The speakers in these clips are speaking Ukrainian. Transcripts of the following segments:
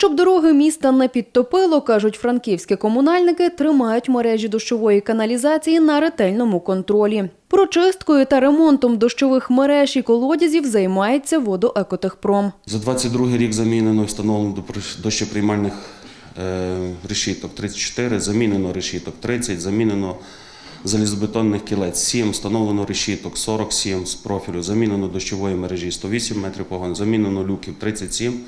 Щоб дороги міста не підтопило, кажуть франківські комунальники, тримають мережі дощової каналізації на ретельному контролі. Прочисткою та ремонтом дощових мереж і колодязів займається водоекотехпром. За 22 рік замінено і встановлено дощоприймальних е, решіток 34, замінено решіток 30, замінено залізобетонних кілець 7, встановлено решіток 47 з профілю, замінено дощової мережі 108 метрів погон, замінено люків 37,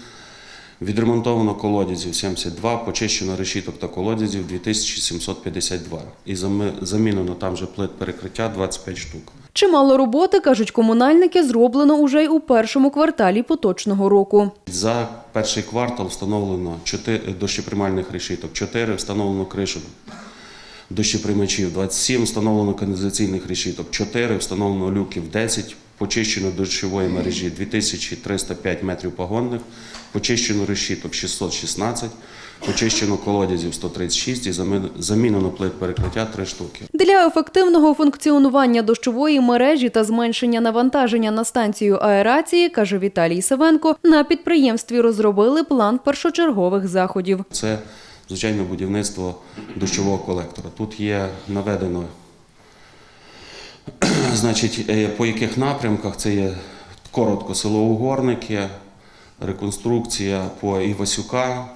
відремонтовано колодязів 72, почищено решіток та колодязів 2752 і замінено там же плит перекриття 25 штук. Чимало роботи, кажуть комунальники, зроблено уже й у першому кварталі поточного року. За перший квартал встановлено 4 дощоприймальних решіток, 4 встановлено кришу дощоприймачів, 27 встановлено каналізаційних решіток, 4 встановлено люків, 10 почищено дощової мережі 2305 метрів погонних, почищено решіток 616, почищено колодязів 136 і замі- замінено плит перекриття 3 штуки. Для ефективного функціонування дощової мережі та зменшення навантаження на станцію аерації, каже Віталій Савенко, на підприємстві розробили план першочергових заходів. Це звичайно будівництво дощового колектора. Тут є наведено, значить, е, по яких напрямках це є коротко село Угорники, реконструкція по Івасюка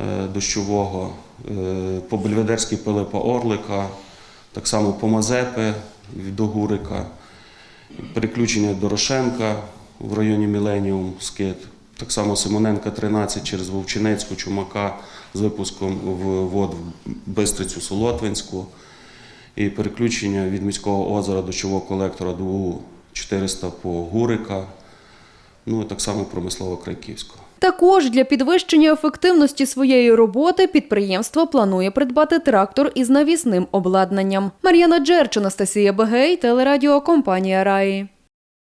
е, дощового, е, по Бельведерській Пилипа Орлика, так само по Мазепи до Гурика, переключення Дорошенка в районі Міленіум Скит. Так само Симоненка 13 через Вовчинецьку, Чумака з випуском в вод в Бистрицю Солотвинську. І переключення від міського озера дощового колектора до УУ 400 по Гурика. Ну і так само промислово Крайківського. Також для підвищення ефективності своєї роботи підприємство планує придбати трактор із навісним обладнанням. Мар'яна Джерч, Анастасія Бегей, телерадіокомпанія Раї.